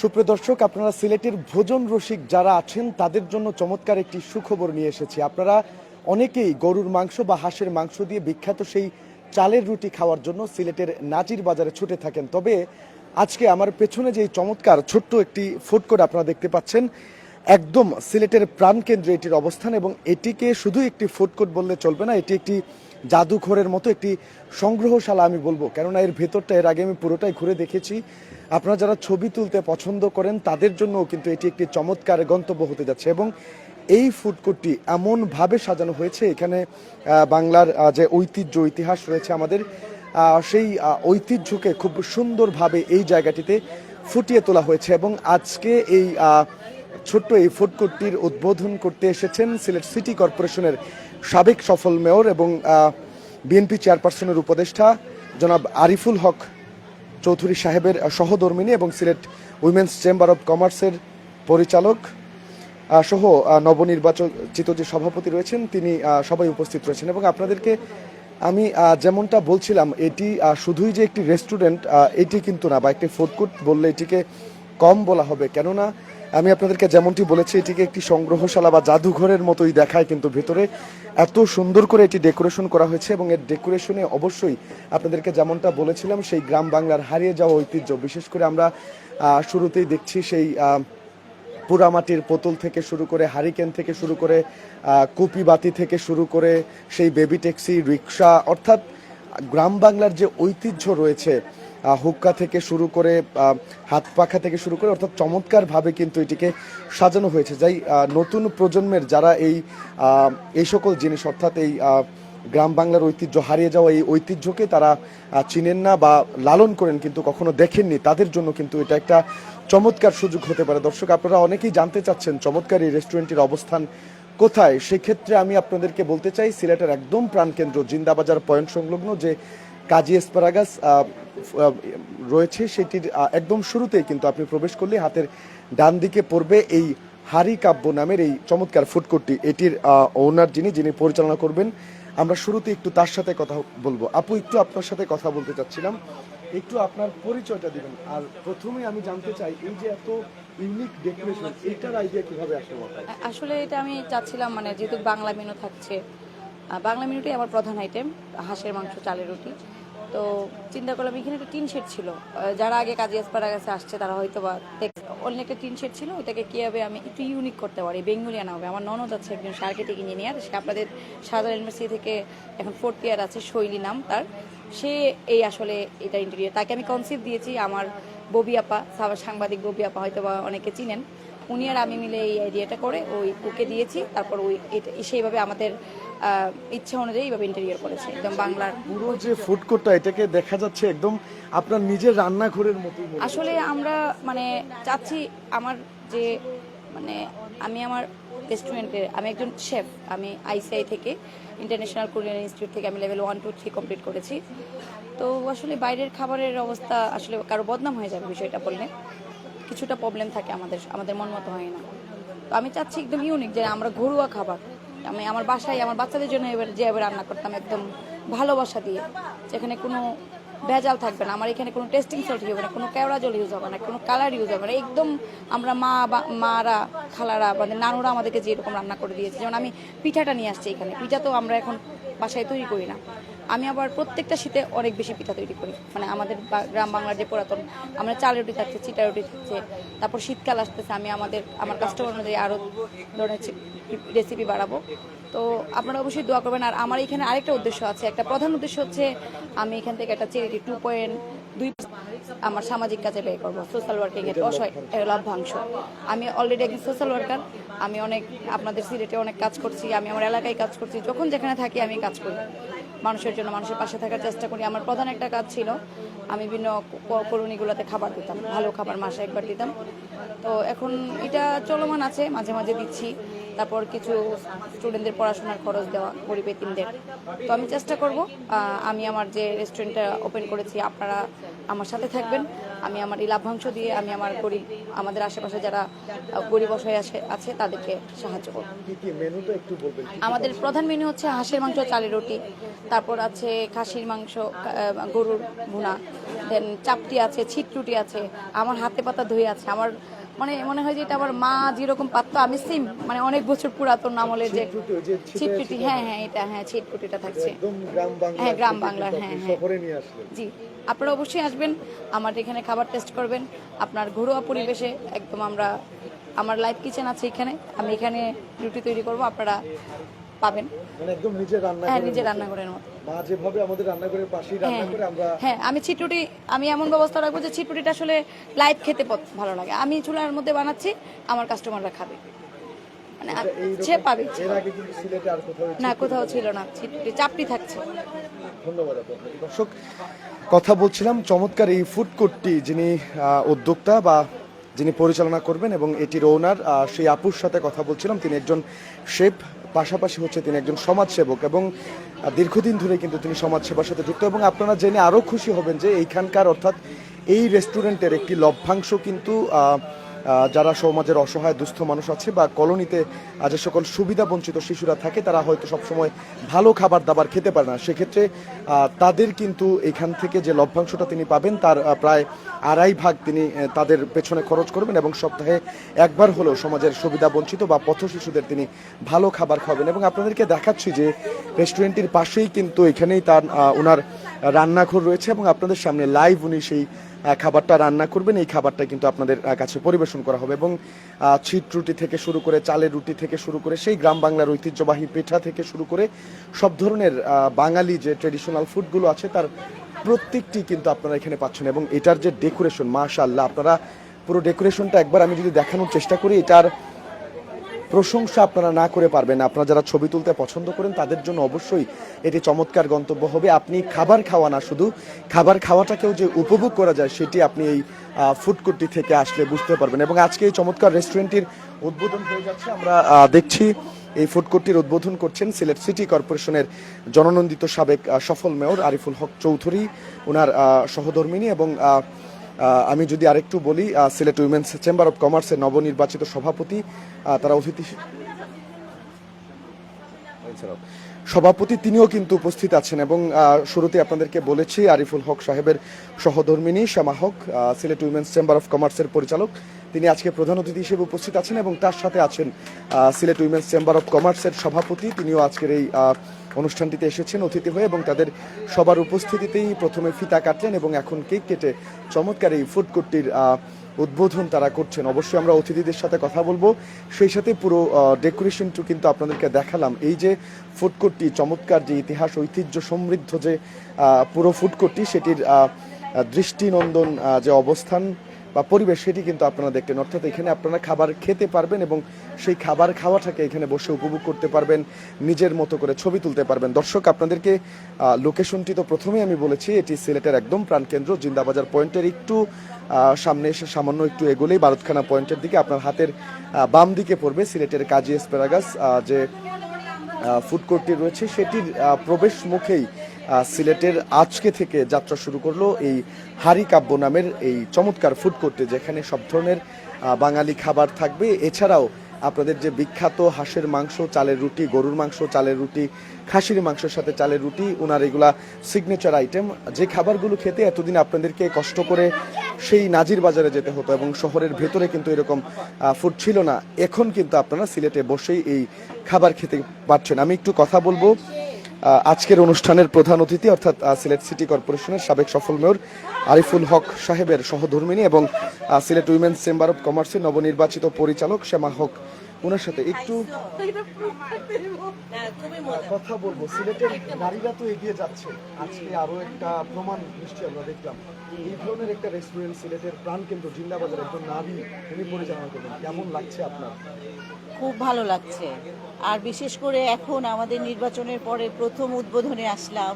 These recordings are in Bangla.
সুপ্রিয় দর্শক, আপনারা সিলেটের ভোজন রসিক যারা আছেন, তাদের জন্য চমৎকার একটি সুখবর নিয়ে এসেছি। আপনারা অনেকেই গরুর মাংস বা হাঁসের মাংস দিয়ে বিখ্যাত সেই চালের রুটি খাওয়ার জন্য সিলেটের নাজির বাজারে ছুটে থাকেন। তবে আজকে আমার পেছনে যে চমৎকার ছোট্ট একটি ফুড কোর্ট আপনারা দেখতে পাচ্ছেন, একদম সিলেটের প্রাণকেন্দ্রে এটির অবস্থান এবং এটিকে শুধু একটি ফুড কোর্ট বললে চলবে না, এটি একটি জাদুঘরের মতো একটি সংগ্রহশালা আমি বলব। কেননা এর ভেতরটা, এর আগে আমি পুরোটাই ঘুরে দেখেছি। আপনারা যারা ছবি তুলতে পছন্দ করেন, তাদের জন্য কিন্তু এটি একটি চমৎকার গন্তব্য হতে যাচ্ছে এবং এই ফুড কোর্টটি এমনভাবে সাজানো হয়েছে, এখানে বাংলার যে ঐতিহ্য, ইতিহাস রয়েছে আমাদের সেই ঐতিহ্যকে খুব সুন্দরভাবে এই জায়গাটিতে ফুটিয়ে তোলা হয়েছে এবং আজকে এই ছোট্ট এই ফুড কোর্টটির উদ্বোধন করতে এসেছেন সিলেট সিটি কর্পোরেশনের সাবেক সফল মেয়র এবং বিএনপি চেয়ারপারসনের উপদেষ্টা জনাব আরিফুল হক চৌধুরী সাহেবের সহধর্মিনী এবং সিলেট উইমেন্স চেম্বার অব কমার্সের পরিচালক সহ নবনির্বাচিত যে সভাপতি রয়েছেন, তিনি সবাই উপস্থিত রয়েছেন। এবং আপনাদেরকে আমি যেমনটা বলছিলাম, এটি শুধুই যে একটি রেস্টুরেন্ট এটি কিন্তু না বা একটি ফুড কোর্ট বললে এটিকে কম বলা হবে। কেননা আমি আপনাদেরকে যেমনটি বলেছি এটিকে একটি সংগ্রহশালা বা জাদুঘরের মতোই দেখায় কিন্তু ভেতরে এত সুন্দর করে এটি ডেকোরেশন করা হয়েছে এবং এর ডেকোরেশনে অবশ্যই আপনাদেরকে যেমনটা বলেছিলাম সেই গ্রাম বাংলার হারিয়ে যাওয়া ঐতিহ্য। বিশেষ করে আমরা শুরুতেই দেখছি সেই পোড়ামাটির পোতল থেকে শুরু করে হারিকেন থেকে শুরু করে আহ, কুপি বাতি থেকে শুরু করে সেই বেবি ট্যাক্সি রিক্সা অর্থাৎ গ্রাম বাংলার যে ঐতিহ্য রয়েছে হুক্কা থেকে শুরু করে হাত পাখা থেকে শুরু করে, অর্থাৎ চমৎকারভাবে কিন্তু এটিকে সাজানো হয়েছে। যাই নতুন প্রজন্মের যারা এই এই সকল জিনিস, অর্থাৎ এই গ্রাম বাংলার ঐতিহ্য হারিয়ে যাওয়া এই ঐতিহ্যকে তারা চিনেন না বা লালন করেন কিন্তু কখনো দেখেননি, তাদের জন্য কিন্তু এটা একটা চমৎকার সুযোগ হতে পারে। দর্শক, আপনারা অনেকেই জানতে চাচ্ছেন চমৎকার এই রেস্টুরেন্টের অবস্থান কোথায়? সেক্ষেত্রে আমি আপনাদেরকে বলতে চাই, সিলেটের একদম প্রাণকেন্দ্র, জিন্দাবাজার পয়েন্ট সংলগ্ন যে কাজী এসপারাগাস রয়েছে সেটির একদম শুরুতেই কিন্তু আপনি প্রবেশ করলে হাতের ডান দিকে পড়বে এই হারি কাব্য নামের এই চমৎকার ফুড কোর্টটি এটির ওনার যিনি যিনি পরিচালনা করবেন, আমরা শুরুতে একটু তার সাথে কথা বলব। আপু, একটু আপনার সাথে কথা বলতে চাচ্ছিলাম। একটু আপনার পরিচয়টা দিবেন। আর প্রথমে আমি জানতে চাই, এই যে এত ইউনিক ডেকোরেশন এটার আইডিয়া কীভাবে আসলো? আসলে এটা আমি চাচ্ছিলাম মানে যেহেতু বাংলা মেনু থাকছে বাংলা মেনুটাই আমার প্রধান আইটেম হাঁসের মাংস, চালের রুটি। তো চিন্তা করলাম, এখানে একটা টিন শেড ছিল। যারা আগে কাজে আসপাড়া কাছে আসছে, তারা হয়তো বা অন্য একটা টিন শেড ছিল, ওইটাকে কীভাবে আমি একটু ইউনিক করতে পারি বেঙ্গলিয়ানা হবে। আমার ননদ আছে একজন সার্কিটিক ইঞ্জিনিয়ার সে আপনাদের সাধারণ ইউনিভার্সিটি থেকে এখন ফোর্থ ইয়ার আছে, শৈলী নাম তার। সে এই আসলে এটা ইন্টেরিয়ার তাকে আমি কনসেপ্ট দিয়েছি, আমার ববি আপা, সাবা- সাংবাদিক ববি আপা হয়তো বা অনেকে চিনেন। উনি আর আমি মিলে এই আইডিয়াটা করে ওই ওকে দিয়েছি, তারপর ওই সেইভাবে আমাদের ইচ্ছা অনুযায়ী এইভাবে ইন্টেরিয়র করেছে একদম বাংলার। পুরো যে ফুড কোর্টটা এটাকে দেখা যাচ্ছে একদম আপনার নিজের রান্নাঘরের মনে আসলে আমরা মানে চাচ্ছি আমার যে মানে আমি আমার রেস্টুরেন্টের আমি একজন শেফ আমি আইসিআই থেকে ইন্টারন্যাশনাল কুলিনারি ইনস্টিটিউট থেকে আমি level one two three complete করেছি। তো আসলে বাইরের খাবারের অবস্থা আসলে কারও বদনাম হয়ে যাবে বিষয়টা বললে। কিছুটা প্রবলেম থাকে আমাদের আমাদের মন মতো হয় না। তো আমি চাচ্ছি একদম ইউনিক যে আমরা ঘরোয়া খাবার। আমি আমার বাসায় আমার বাচ্চাদের জন্য এবার যেভাবে রান্না করতাম একদম ভালোবাসা দিয়ে। যেখানে কোনো ভেজাল থাকবে না, আমার এখানে কোনো টেস্টিং সল্ট হবে না, কোনো কেওড়া জল ইউজ হবে না, কোনো কালার ইউজ হবে না। একদম আমরা মা বা, মারা, খালারা আমাদের নানুরা আমাদেরকে যেরকম রান্না করে দিয়েছে। যেমন আমি পিঠাটা নিয়ে আসছি এখানে, পিঠা তো আমরা এখন বাসায় তৈরি করি না। আমি আবার প্রত্যেকটা শীতে অনেক বেশি পিঠা তৈরি করি। মানে আমাদের গ্রাম বাংলার যে পুরাতন, আমরা চাল রুটি থাকছে চিটা রুটি থাকছে, তারপর শীতকাল আসতেছে, আমি আমাদের, আমার কাস্টমার অনুযায়ী আরও ধরনের রেসিপি বাড়াবো। তো আপনারা অবশ্যই দোয়া করবেন। আর আমার এখানে আরেকটা উদ্দেশ্য আছে। একটা প্রধান উদ্দেশ্য হচ্ছে আমি এখান থেকে একটা চ্যারিটি টু পয়েন্ট দুই আমার সামাজিক কাজে ব্যয় করব। সোশ্যাল ওয়ার্কিং এর অসহায় লভ্যাংশ। আমি অলরেডি একজন সোশ্যাল ওয়ার্কার আমি অনেক আপনাদের সিলেটে অনেক কাজ করছি। আমি আমার এলাকায় কাজ করছি। যখন যেখানে থাকি আমি কাজ করি। মানুষের জন্য মানুষের পাশে থাকার চেষ্টা করি। আমার প্রধান একটা কাজ ছিল, আমি বিভিন্ন কলোনিগুলোতে খাবার দিতাম। ভালো খাবার মাসে একবার দিতাম। তো এখন এটা চলমান আছে। মাঝে মাঝে দিচ্ছি। তারপর কিছু স্টুডেন্টদের পড়াশোনার খরচ দেওয়া গরিব এতিমদের। তো আমি চেষ্টা করব আমি আমার যে রেস্টুরেন্টটা ওপেন করেছি আপনারা আমার সাথে থাকবেন। আমি আমার এই লাভ্যাংশ দিয়ে আমি আমার গরিব আমাদের আশেপাশে যারা গরিব অসহায় আছে আছে তাদেরকে সাহায্য করব। আমাদের প্রধান মেনু হচ্ছে হাঁসের মাংস চালের রুটি। তারপর আছে খাসির মাংস গরুর ভুনা। দেন চাপটি আছে ছিটরুটি আছে আমার হাতে পাতা ধুয়ে আছে আমার মানে মনে হয় যে এটা আমার মা যেরকম পাত্র আমি সিম মানে অনেক বছর পুরাতন আমলের যে ছিটপুটি হ্যাঁ হ্যাঁ এটা হ্যাঁ ছিটপুটিটা থাকছে। একদম গ্রাম বাংলা হ্যাঁ, গ্রাম বাংলার, হ্যাঁ, হ্যাঁ। আসলেন। জি আপনারা অবশ্যই আসবেন আমার এখানে খাবার টেস্ট করবেন। আপনার ঘরোয়া পরিবেশে একদম আমরা আমার লাইফ কিচেন আছে এখানে আমি এখানে রুটি তৈরি করব আপনারা পাবেন। মানে একদম নিজের রান্না হ্যাঁ করে নিজের রান্নাঘরের মতো। মা যেভাবে আমাদের রান্নাঘরের পাশেই হ্যাঁ রান্না করে আমরা হ্যাঁ আমি ছিটুটি আমি এমন ব্যবস্থা রাখব যে ছিটুটিটা আসলে লাইভ খেতে ভালো লাগে। আমি চুলার মধ্যে বানাচ্ছি আমার কাস্টমাররা খাবে। মানে সে পাবে। এর আগে কিন্তু সিলেটে আর কোথাও না কোথাও ছিল না। চাপটি থাকছে। ধন্যবাদ আপনাকে। দর্শক কথা বলছিলাম চমৎকার এই ফুড কোর্টটি যিনি উদ্যোক্তা বা যিনি পরিচালনা করবেন এবং এটির ওনার সেই আপুর সাথে কথা বলছিলাম। তিনি একজন শেফ পাশাপাশি হচ্ছে তিনি একজন সমাজসেবক এবং দীর্ঘদিন ধরে কিন্তু তিনি সমাজসেবার সাথে যুক্ত এবং আপনারা জেনে আরও খুশি হবেন যে এইখানকার অর্থাৎ এই রেস্টুরেন্টের একটি লভ্যাংশ কিন্তু যারা সমাজের অসহায় দুস্থ মানুষ আছে বা কলোনিতে যে সকল সুবিধা বঞ্চিত শিশুরা থাকে, তারা হয়তো সবসময় ভালো খাবার দাবার খেতে পারে না। সেক্ষেত্রে তাদের কিন্তু এখান থেকে যে লভ্যাংশটা তিনি পাবেন, তার প্রায় আড়াই ভাগ তিনি তাদের পেছনে খরচ করবেন এবং সপ্তাহে একবার হলেও সমাজের সুবিধা বঞ্চিত বা পথ শিশুদের তিনি ভালো খাবার খাবেন এবং আপনাদেরকে দেখাচ্ছি যে রেস্টুরেন্টটির পাশেই কিন্তু এখানেই তার ওনার রান্নাঘর রয়েছে এবং আপনাদের সামনে লাইভ উনি সেই খাবারটা রান্না করবেন, এই খাবারটা কিন্তু আপনাদের কাছে পরিবেশন করা হবে এবং ছিট রুটি থেকে শুরু করে, চালের রুটি থেকে শুরু করে, সেই গ্রাম বাংলার ঐতিহ্যবাহী পিঠা থেকে শুরু করে, সব ধরনের বাঙালি যে ট্রেডিশনাল ফুডগুলো আছে, তার প্রত্যেকটি কিন্তু আপনারা এখানে পাচ্ছেন এবং এটার যে ডেকোরেশন মাশাআল্লাহ, আপনারা পুরো ডেকোরেশনটা একবার আমি যদি দেখানোর চেষ্টা করি, এটার প্রশংসা আপনারা না করে পারবেন। আপনারা যারা ছবি তুলতে পছন্দ করেন, তাদের জন্য অবশ্যই এটি চমৎকার গন্তব্য হবে। আপনি খাবার খাওয়া না শুধু, খাবার খাওয়াটাকেও যে উপভোগ করা যায়, সেটি আপনি এই ফুড কোর্টটি থেকে আসলে বুঝতে পারবেন। এবং আজকে এই চমৎকার রেস্টুরেন্টটির উদ্বোধন হয়ে যাচ্ছে। আমরা দেখছি এই ফুড কোর্টটির উদ্বোধন করছেন সিলেট সিটি কর্পোরেশনের জননন্দিত সাবেক সফল মেয়র আরিফুল হক চৌধুরী। ওনার সহধর্মিনী এবং আমি যদি আরেকটু বলি সিলেট উইমেন্স চেম্বার অফ কমার্সের নবনির্বাচিত সভাপতি তারা অতিথি সভাপতি তিনিও কিন্তু উপস্থিত আছেন এবং শুরুতে আপনাদেরকে বলেছি, আরিফুল হক সাহেবের সহধর্মিনী Shyama Haque Sylhet women's chamber of কমার্সের পরিচালক। তিনি আজকে প্রধান অতিথি হিসেবে উপস্থিত আছেন এবং তার সাথে আছেন সিলেট উইমেন্স চেম্বার অফ কমার্সের সভাপতি। তিনিও আজকের এই অনুষ্ঠানটিতে এসেছেন অতিথি হয়ে এবং তাদের সবার উপস্থিতিতেই প্রথমে ফিতা কাটলেন এবং এখন কেক কেটে চমৎকার এই ফুড কোর্টটির উদ্বোধন তারা করছেন। অবশ্যই আমরা অতিথিদের সাথে কথা বলব। সেই সাথে পুরো ডেকোরেশনটু কিন্তু আপনাদেরকে দেখালাম। এই যে ফুড কোর্টটি, চমৎকার যে ইতিহাস, ঐতিহ্য সমৃদ্ধ যে পুরো ফুড কোর্টটি, সেটির দৃষ্টিনন্দন যে অবস্থান বা পরিবেশ সেটি কিন্তু আপনারা দেখলেন। অর্থাৎ এখানে আপনারা খাবার খেতে পারবেন এবং সেই খাবার খাওয়াটাকে এখানে বসে উপভোগ করতে পারবেন, নিজের মতো করে ছবি তুলতে পারবেন। দর্শক, আপনাদেরকে লোকেশনটি তো প্রথমেই আমি বলেছি, এটি সিলেটের একদম প্রাণকেন্দ্র, জিন্দাবাজার পয়েন্টের একটু সামনে এসে সামান্য একটু এগোলেই বারুদখানা পয়েন্টের দিকে আপনার হাতের বাম দিকে পড়বে সিলেটের কাজী এসপেরাগাস যে ফুড কোর্টটি রয়েছে, সেটির প্রবেশ মুখেই সিলেটের আজকে থেকে যাত্রা শুরু করল এই হারি কাব্য নামের এই চমৎকার ফুড কোর্টে যেখানে সব ধরনের বাঙালি খাবার থাকবে। এছাড়াও আপনাদের যে বিখ্যাত হাঁসের মাংস, চালের রুটি, গরুর মাংস, চালের রুটি, খাসির মাংসের সাথে চালের রুটি ওনার এগুলা সিগনেচার আইটেম যে খাবারগুলো খেতে এতদিন আপনাদেরকে কষ্ট করে সেই নাজির বাজারে যেতে হতো এবং শহরের ভেতরে কিন্তু এরকম ফুড ছিল না। এখন কিন্তু আপনারা সিলেটে বসেই এই খাবার খেতে পারছেন। আমি একটু কথা বলব আজকের অনুষ্ঠানের প্রধান অতিথি অর্থাৎ সিলেট সিটি কর্পোরেশনের সাবেক সফল মেয়র আরিফুল হক সাহেবের সহধর্মিনী এবং সিলেট উইমেন্স চেম্বার অব কমার্সের নবনির্বাচিত পরিচালক শ্যামা হক ওনার সাথে একটু কথা বলব। সিলেটের নারীরা তো এগিয়ে যাচ্ছে। আজকে আরও একটা প্রমাণ নিশ্চয়ই আমরা দেখলাম। এই ধরনের একটা রেস্টুরেন্ট সিলেটের প্রাণ কেন্দ্র জিন্দাবাজার একজন নারী উনি পরিচালনা করবেন। কেমন লাগছে আপনার? খুব ভালো লাগছে। আর বিশেষ করে এখন আমাদের নির্বাচনের পরে প্রথম উদ্বোধনে আসলাম।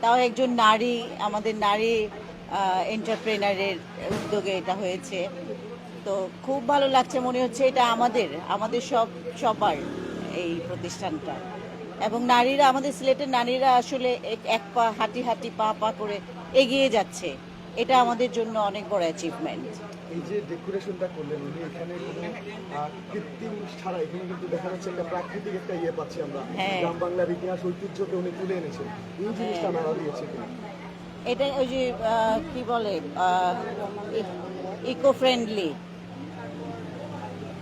তাও একজন নারী আমাদের নারী এন্টারপ্রেনারের উদ্যোগে এটা হয়েছে। তো খুব ভালো লাগছে মনে হচ্ছে এটা আমাদের আমাদের সব সবার এই প্রতিষ্ঠানটা। এবং নারীরা আমাদের সিলেটের নারীরা আসলে এক- এক পা হাঁটি হাঁটি পা পা করে এগিয়ে যাচ্ছে। এটা আমাদের জন্য অনেক বড় অ্যাচিভমেন্ট এই যে ডেকোরেশনটা করলেন উনি এখানে কৃত্রিম ছাড়া এখানে কিন্তু দেখা যাচ্ছে একটা প্রাকৃতিক একটা ইয়ে পাচ্ছি আমরা। হ্যাঁ। গ্রাম বাংলার ইতিহাস ঐতিহ্যকে উনি তুলে এনেছেন। এই জিনিসটা নাড়া দিয়েছে এটা ওই যে কি বলে ইকো ফ্রেন্ডলি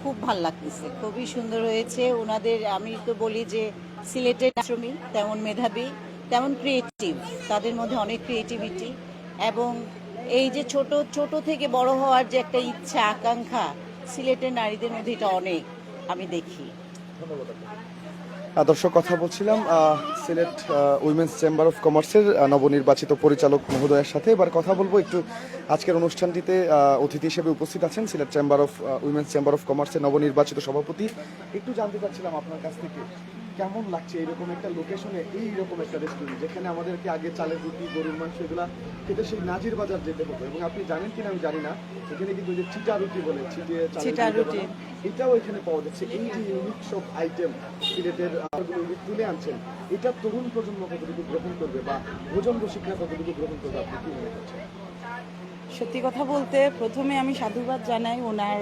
খুব ভালো লাগতেছে। খুবই সুন্দর হয়েছে। ওনাদের আমি তো বলি যে সিলেটের আশ্রমী তেমন মেধাবী তেমন ক্রিয়েটিভ তাদের মধ্যে অনেক ক্রিয়েটিভিটি এবং এই যে ছোট ছোট থেকে বড় হওয়ার যে একটা ইচ্ছা আকাঙ্ক্ষা সিলেটের নারীদের মধ্যে এটা অনেক আমি দেখি। আহ, দর্শক কথা বলছিলাম সিলেট উইমেন্স চেম্বার অফ কমার্সের নবনির্বাচিত পরিচালক মহোদয়ের সাথে এবার কথা বলব। একটু আজকের অনুষ্ঠানটিতে অতিথি হিসেবে উপস্থিত আছেন Sylhet chamber of women's chamber of কমার্সের নবনির্বাচিত সভাপতি। একটু জানতে চাচ্ছিলাম আপনার কাছ থেকে কেমন লাগছে এরকম একটা লোকেশনে এইরকম একটা রেস্টুরেন্ট যেখানে আমাদেরকে আগে চালের রুটি গরুর মাংস এগুলা খেতে সেই নাজির বাজার যেতে হতো। এবং আপনি জানেন কিনা আমি জানি না এখানে কিন্তু যে চিটা রুটি বলে চিটিয়ে চিটা রুটি। এটাও এখানে পাওয়া যাচ্ছে। এই যে ইউনিক সব আইটেম সিলেটের আপনাগুলো তুলে আনছেন এটা তরুণ প্রজন্ম কতটুকু গ্রহণ করবে বা ভোজন রসিকরা কতটুকু গ্রহণ করবে আপনি কি মনে করছেন? সত্যি কথা বলতে প্রথমে আমি সাধুবাদ জানাই ওনার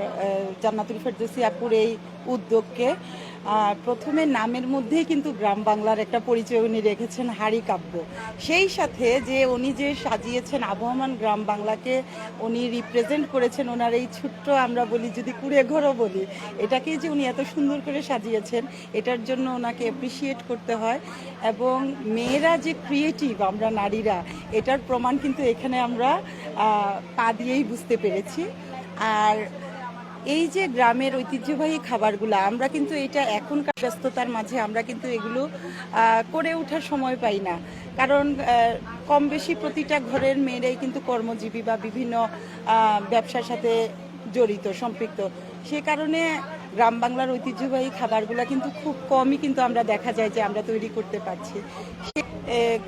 জান্নাতুল ফেরদৌসি আপুর এই উদ্যোগকে। প্রথমে নামের মধ্যেই কিন্তু গ্রাম বাংলার একটা পরিচয় উনি রেখেছেন, হাড়ি কাব্য। সেই সাথে যে উনি যে সাজিয়েছেন আবহমান গ্রাম বাংলাকে, উনি রিপ্রেজেন্ট করেছেন ওনার এই ছোট্ট, আমরা বলি যদি কুড়ে ঘরও বলি এটাকে যে উনি এত সুন্দর করে সাজিয়েছেন, এটার জন্য ওনাকে অ্যাপ্রিসিয়েট করতে হয়। এবং মেয়েরা যে ক্রিয়েটিভ আমরা নারীরা, এটার প্রমাণ কিন্তু এখানে আমরা পা দিয়েই বুঝতে পেরেছি। আর এই যে গ্রামের ঐতিহ্যবাহী খাবারগুলো, আমরা কিন্তু এটা এখনকার ব্যস্ততার মাঝে আমরা কিন্তু এগুলো করে ওঠার সময় পাই না। কারণ কম বেশি প্রতিটা ঘরের মেয়েরাই কিন্তু কর্মজীবী বা বিভিন্ন ব্যবসার সাথে জড়িত, সম্পৃক্ত। সে কারণে গ্রাম বাংলার ঐতিহ্যবাহী খাবারগুলো কিন্তু খুব কমই কিন্তু আমরা দেখা যায় যে আমরা তৈরি করতে পারছি।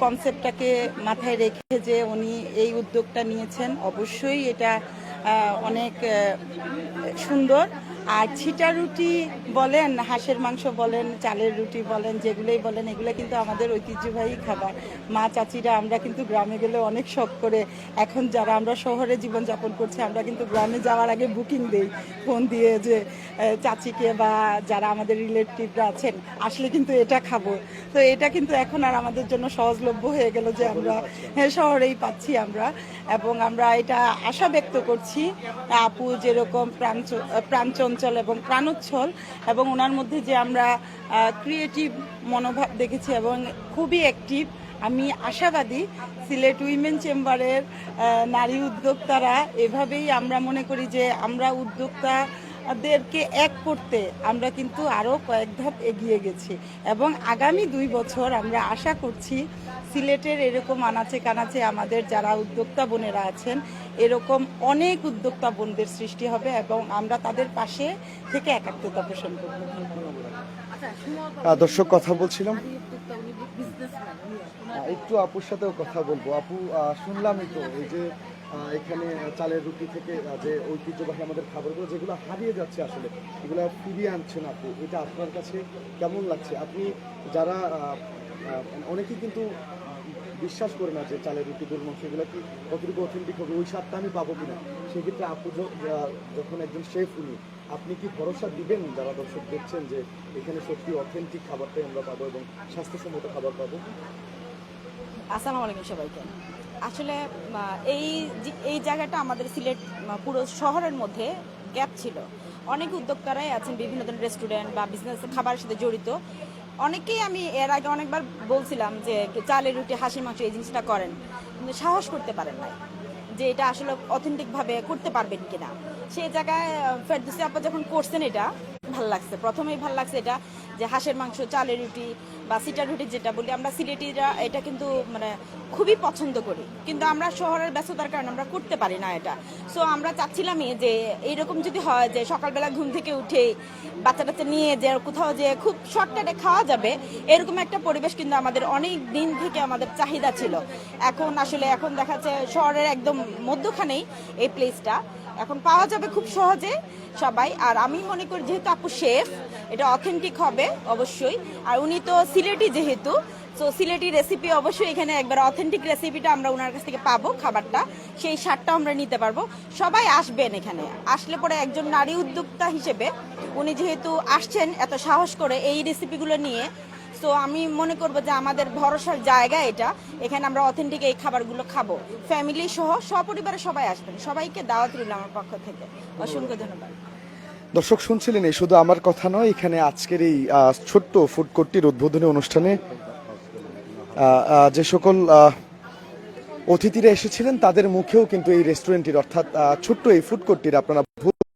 কনসেপ্টটাকে মাথায় রেখে যে উনি এই উদ্যোগটা নিয়েছেন, অবশ্যই এটা অনেক সুন্দর। আর ছিটা রুটি বলেন, হাঁসের মাংস বলেন, চালের রুটি বলেন, যেগুলোই বলেন, এগুলো কিন্তু আমাদের ঐতিহ্যবাহী খাবার। মা, চাচিরা, আমরা কিন্তু গ্রামে গেলে অনেক শখ করে। এখন যারা আমরা শহরে জীবনযাপন করছি, আমরা কিন্তু গ্রামে যাওয়ার আগে বুকিং দিই। ফোন দিয়ে যে চাচিকে বা যারা আমাদের রিলেটিভরা আছেন, আসলে কিন্তু এটা খাব। তো এটা কিন্তু এখন আর আমাদের জন্য সহজলভ্য হয়ে গেল যে আমরা হ্যাঁ শহরেই পাচ্ছি আমরা। এবং আমরা এটা আশা ব্যক্ত করছি, আপু যেরকম প্রাণ প্রাণচঞ্চল এবং প্রাণোচ্ছল এবং ওনার মধ্যে যে আমরা ক্রিয়েটিভ মনোভাব দেখেছি এবং খুবই অ্যাক্টিভ আমি আশাবাদী সিলেট উইমেন চেম্বারের নারী উদ্যোক্তারা এভাবেই আমরা মনে করি যে আমরা উদ্যোক্তাদেরকে এক করতে আমরা কিন্তু আরও কয়েক ধাপ এগিয়ে গেছি। এবং আগামী দুই বছর আমরা আশা করছি সিলেটের এরকম আনাচে কানাচে আমাদের যারা উদ্যোক্তা বোনেরা আছেন এরকম অনেক উদ্যোক্তা বোনদের সৃষ্টি হবে এবং আমরা তাদের পাশে থেকে একাত্মতা পোষণ করব। দর্শক কথা বলছিলাম। একটু আপুর সাথেও কথা বলব। আপু শুনলামই তো এই যে এখানে চালের রুটি থেকে যে ঐতিহ্যবাহী আমাদের খাবারগুলো, যেগুলো হারিয়ে যাচ্ছে আসলে, এগুলো ফিরিয়ে আনছেন আপু। এটা আপনার কাছে কেমন লাগছে? আপনি যারা অনেকেই কিন্তু বিশ্বাস করে না যে চালের রুটি গরুর মাংস এগুলো কি কতটুকু অথেন্টিক হবে, ওই স্বাদটা আমি পাবো কিনা? সেক্ষেত্রে আপু যখন একজন শেফ উনি, আপনি কি ভরসা দিবেন? যারা দর্শক দেখছেন যে এখানে সত্যি অথেন্টিক খাবারটাই আমরা পাবো এবং স্বাস্থ্যসম্মত খাবার পাবো? আসসালামু আলাইকুম সবাইকে। আসলে এই এই জায়গাটা আমাদের সিলেট পুরো শহরের মধ্যে গ্যাপ ছিল। অনেক উদ্যোক্তারাই আছেন, বিভিন্ন ধরনের রেস্টুরেন্ট বা বিজনেস খাবারের সাথে জড়িত। অনেকেই আমি এর আগে অনেকবার বলছিলাম যে চালের রুটি, হাসির মাংস এই জিনিসটা করেন। কিন্তু সাহস করতে পারেন নাই যে, এটা আসলে অথেন্টিকভাবে করতে পারবেন কিনা। সেই জায়গায় ফেরদৌসি আপা যখন করছেন এটা, ভালো লাগছে। প্রথমেই ভালো লাগছে এটা যে, হাঁসের মাংস, চালের রুটি বা সিটার রুটি যেটা বলি, আমরা সিলেটিরা এটা কিন্তু মানে খুবই পছন্দ করি। কিন্তু আমরা শহরের ব্যস্ততার কারণে আমরা করতে পারি না এটা। সো আমরা চাচ্ছিলামই যে এইরকম যদি হয় যে সকালবেলা ঘুম থেকে উঠে বাচ্চা টাচ্চা নিয়ে যে কোথাও যে খুব শর্টকাটে খাওয়া যাবে, এরকম একটা পরিবেশ কিন্তু আমাদের অনেক দিন থেকে আমাদের চাহিদা ছিল। এখন আসলে এখন দেখা যাচ্ছে শহরের একদম মধ্যখানেই এই প্লেসটা এখন পাওয়া যাবে খুব সহজে সবাই। আর আমি মনে করি যেহেতু আপু শেফ, এটা অথেন্টিক হবে অবশ্যই। আর উনি তো সিলেটি যেহেতু সো সিলেটি রেসিপি অবশ্যই এখানে একবার অথেন্টিক রেসিপিটা আমরা ওনার কাছ থেকে পাবো খাবারটা। সেই স্বাদটা আমরা নিতে পারব। সবাই আসবেন এখানে। আসলে পরে একজন নারী উদ্যোক্তা হিসেবে উনি যেহেতু আসছেন, এত সাহস করে এই রেসিপিগুলো নিয়ে সো আমি মনে করব যে আমাদের ভরসার জায়গা এটা। এখানে আমরা অথেন্টিক এই খাবারগুলো খাব। ফ্যামিলি সহ সপরিবারে সবাই আসবেন। সবাইকে দাওয়াত রইল আমার পক্ষ থেকে। অসংখ্য ধন্যবাদ। দর্শক, শুনছিলেন এই শুধু আমার কথা নয়, এখানে আজকের এই ছোট্ট ফুড কোর্টটির উদ্বোধনী অনুষ্ঠানে যে সকল অতিথিরা এসেছিলেন, তাদের মুখেও কিন্তু এই রেস্টুরেন্টটির অর্থাৎ ছোট্ট এই ফুড কোর্টটির আপনারা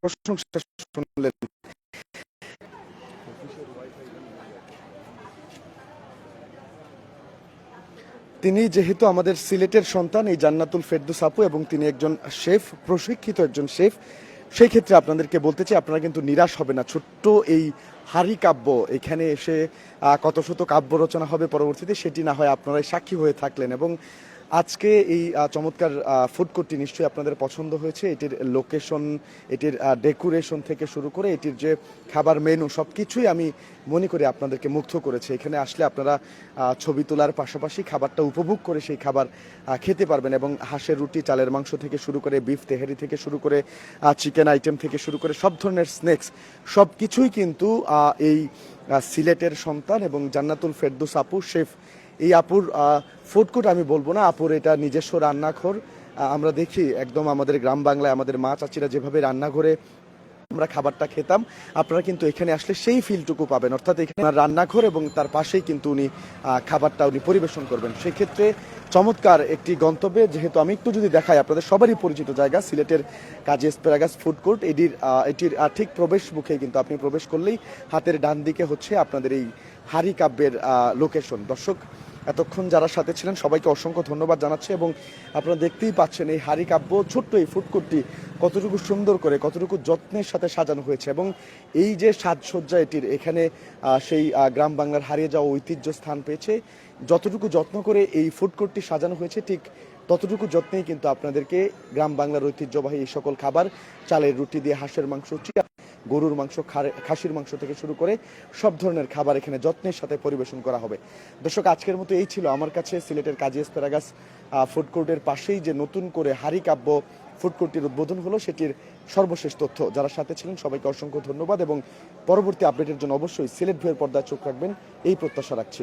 প্রশংসা শুনলেন। তিনি যেহেতু আমাদের সিলেটের সন্তান, এই জান্নাতুল ফেরদুস আপু এবং তিনি একজন শেফ, প্রশিক্ষিত একজন শেফ, সেই ক্ষেত্রে আপনাদেরকে বলতে চাই, আপনারা কিন্তু নিরাশ হবে না। ছোট্ট এই হারি কাব্য, এখানে এসে কত শত কাব্য রচনা হবে পরবর্তীতে, সেটি না হয় আপনারাই সাক্ষী হয়ে থাকলেন এবং আজকে এই চমৎকার ফুড কোর্টটি নিশ্চয়ই আপনাদের পছন্দ হয়েছে। এটির লোকেশন এটির ডেকোরেশন থেকে শুরু করে এটির যে খাবার মেনু সব কিছুই আমি মনে করি আপনাদেরকে মুগ্ধ করেছে। এখানে আসলে আপনারা ছবি তোলার পাশাপাশি খাবারটা উপভোগ করে সেই খাবার খেতে পারবেন এবং হাঁসের রুটি, চালের মাংস থেকে শুরু করে বিফ তেহারি থেকে শুরু করে চিকেন আইটেম থেকে শুরু করে সব ধরনের স্ন্যাক্স সব কিছুই কিন্তু এই সিলেটের সন্তান এবং জান্নাতুল ফেরদুস আপু শেফ এই আপুর ফুড কোর্ট আমি বলব না, আপুর এটা নিজস্ব রান্নাঘর। আমরা দেখি একদম আমাদের গ্রাম বাংলায় আমাদের মা চাচিরা যেভাবে রান্নাঘরে আমরা খাবারটা খেতাম, আপনারা কিন্তু এখানে আসলে সেই ফিলটুকু পাবেন। অর্থাৎ এখানে রান্নাঘর এবং তার পাশেই কিন্তু উনি খাবারটা উনি পরিবেশন করবেন। সেক্ষেত্রে চমৎকার একটি গন্তব্যে, যেহেতু আমি একটু যদি দেখাই, আপনাদের সবারই পরিচিত জায়গা, সিলেটের কাজী এসপেরাগাস ফুড কোর্ট এটির এটির ঠিক প্রবেশ মুখে কিন্তু আপনি প্রবেশ করলেই হাতের ডান দিকে হচ্ছে আপনাদের এই হারি কাব্যের লোকেশন দর্শক এতক্ষণ যারা সাথে ছিলেন, সবাইকে অসংখ্য ধন্যবাদ জানাচ্ছি এবং আপনারা দেখতেই পাচ্ছেন এই হারি কাব্য, ছোট্ট এই ফুডকোর্টটি কতটুকু সুন্দর করে, কতটুকু যত্নের সাথে সাজানো হয়েছে এবং এই যে সাজসজ্জা এটির, এখানে সেই গ্রাম বাংলার হারিয়ে যাওয়া ঐতিহ্য স্থান পেয়েছে। যতটুকু যত্ন করে এই ফুডকোর্টটি সাজানো হয়েছে, ঠিক ততটুকু যত্নেই কিন্তু আপনাদেরকে গ্রাম বাংলার ঐতিহ্যবাহী এই সকল খাবার, চালের রুটি দিয়ে হাঁসের মাংস গরুর মাংস খাসির মাংস থেকে শুরু করে সব ধরনের খাবার এখানে যত্নের সাথে পরিবেশন করা হবে। দর্শক, আজকের মতো এই ছিল আমার কাছে সিলেটের কাজী এসপেরাগাস ফুড কোর্টের পাশেই যে নতুন করে হারি কাব্য ফুড কোর্টটির উদ্বোধন হলো, সেটির সর্বশেষ তথ্য। যারা সাথে ছিলেন, সবাইকে অসংখ্য ধন্যবাদ এবং পরবর্তী আপডেটের জন্য অবশ্যই সিলেট ভিউয়ের পর্দায় চোখ রাখবেন। এই প্রত্যাশা রাখছি।